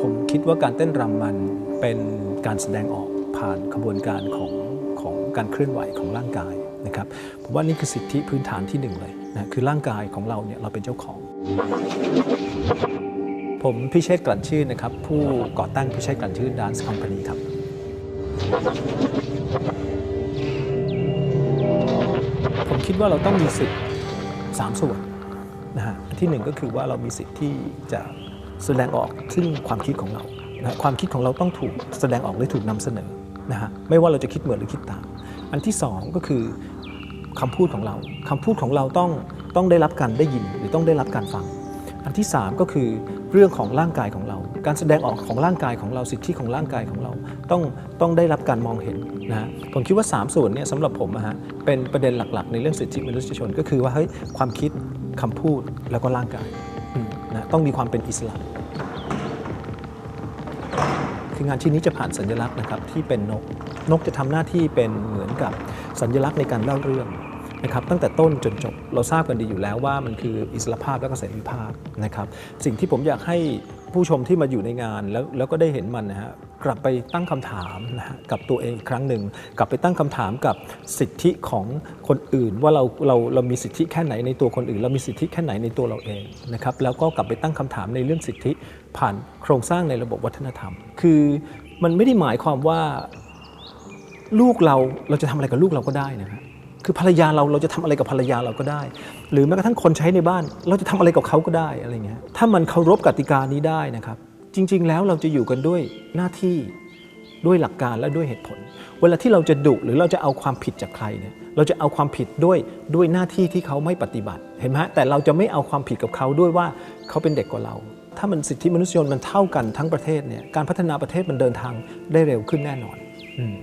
ผมคิดว่าการเต้นรำมันเป็นการแสดงออกผ่านขบวนการของของการเคลื่อนไหวของร่างกายนะครับผมว่านี่คือสิทธิพื้นฐานที่หนึ่งเลยนะคือร่างกายของเราเนี่ยเราเป็นเจ้าของ ผมพิเชษกลั่นชื่นนะครับ ผู้ก่อตั้งพิเชษกลั่นชื่น Dance Company ครับผมคิดว่าเราต้องมีสิทธิ์สามส่วนนะฮะที่หนึ่งก็คือว่าเรามีสิทธิ์ที่จะ แสดงออกซึ่งความคิดของเรานะความคิดของเราต้องถูกแสดงออกและถูกนำเสนอนะฮะไม่ว่าเราจะคิดเหมือนหรือคิดตามอันที่สองก็คือคำพูดของเราคำพูดของเราต้องต้องได้รับการได้ยินหรือต้องได้รับการฟัง อันที่ 3 ก็คือเรื่องของร่างกายของเรา การแสดงออกของร่างกายของเราสิทธิของร่างกายของเราต้องต้องได้รับการมองเห็นนะฮะผมคิดว่า 3 ส่วนเนี่ยสำหรับผมนะฮะเป็นประเด็นหลักๆ ในเรื่องสิทธิมนุษยชน ก็คือว่าเฮ้ยความคิดคำพูดแล้วก็ร่างกาย นะต้องมีความเป็นอิสระ คืองานชิ้นนี้จะผ่านสัญลักษณ์นะครับที่เป็นนก นกจะทำหน้าที่เป็นเหมือนกับสัญลักษณ์ในการเล่าเรื่องนะครับตั้งแต่ต้นจนจบเราทราบกันดีอยู่แล้วว่ามันคืออิสระภาพและก็เสรีภาพนะครับสิ่งที่ผมอยากให้ ผู้ชมที่มาอยู่ในงานแล้วแล้วก็ได้เห็นมันนะฮะกลับไปตั้งคำถามนะฮะกับตัวเองอีกครั้งหนึ่งกลับไปตั้งคำถามกับสิทธิของคนอื่น ว่าเราเราเรามีสิทธิแค่ไหนในตัวคนอื่น เรามีสิทธิแค่ไหนในตัวเราเองนะครับแล้วก็กลับไปตั้งคำถามในเรื่องสิทธิผ่านโครงสร้างในระบบวัฒนธรรม คือมันไม่ได้หมายความว่าลูกเราเราจะทำอะไรกับลูกเราก็ได้นะฮะ คือภรรยาเราเราจะทำอะไรกับภรรยาเราก็ได้ หรือแม้กระทั่งคนใช้ในบ้าน เราจะทำอะไรกับเขาก็ได้อะไรเงี้ยถ้ามันเคารพกติกานี้ได้นะครับ จริง ๆ แล้วเราจะอยู่กันด้วยหน้าที่ด้วยหลักการและด้วยเหตุผล เวลาที่เราจะดุหรือเราจะเอาความผิดจากใครเนี่ยเราจะเอาความผิดด้วยด้วยหน้าที่ที่เขาไม่ปฏิบัติเห็นไหมแต่เราจะไม่เอาความผิดกับเขาด้วยว่าเขาเป็นเด็กกว่าเรา ถ้ามันสิทธิมนุษยชนมันเท่ากันทั้งประเทศเนี่ยการพัฒนาประเทศมันเดินทางได้เร็วขึ้นแน่นอนอืม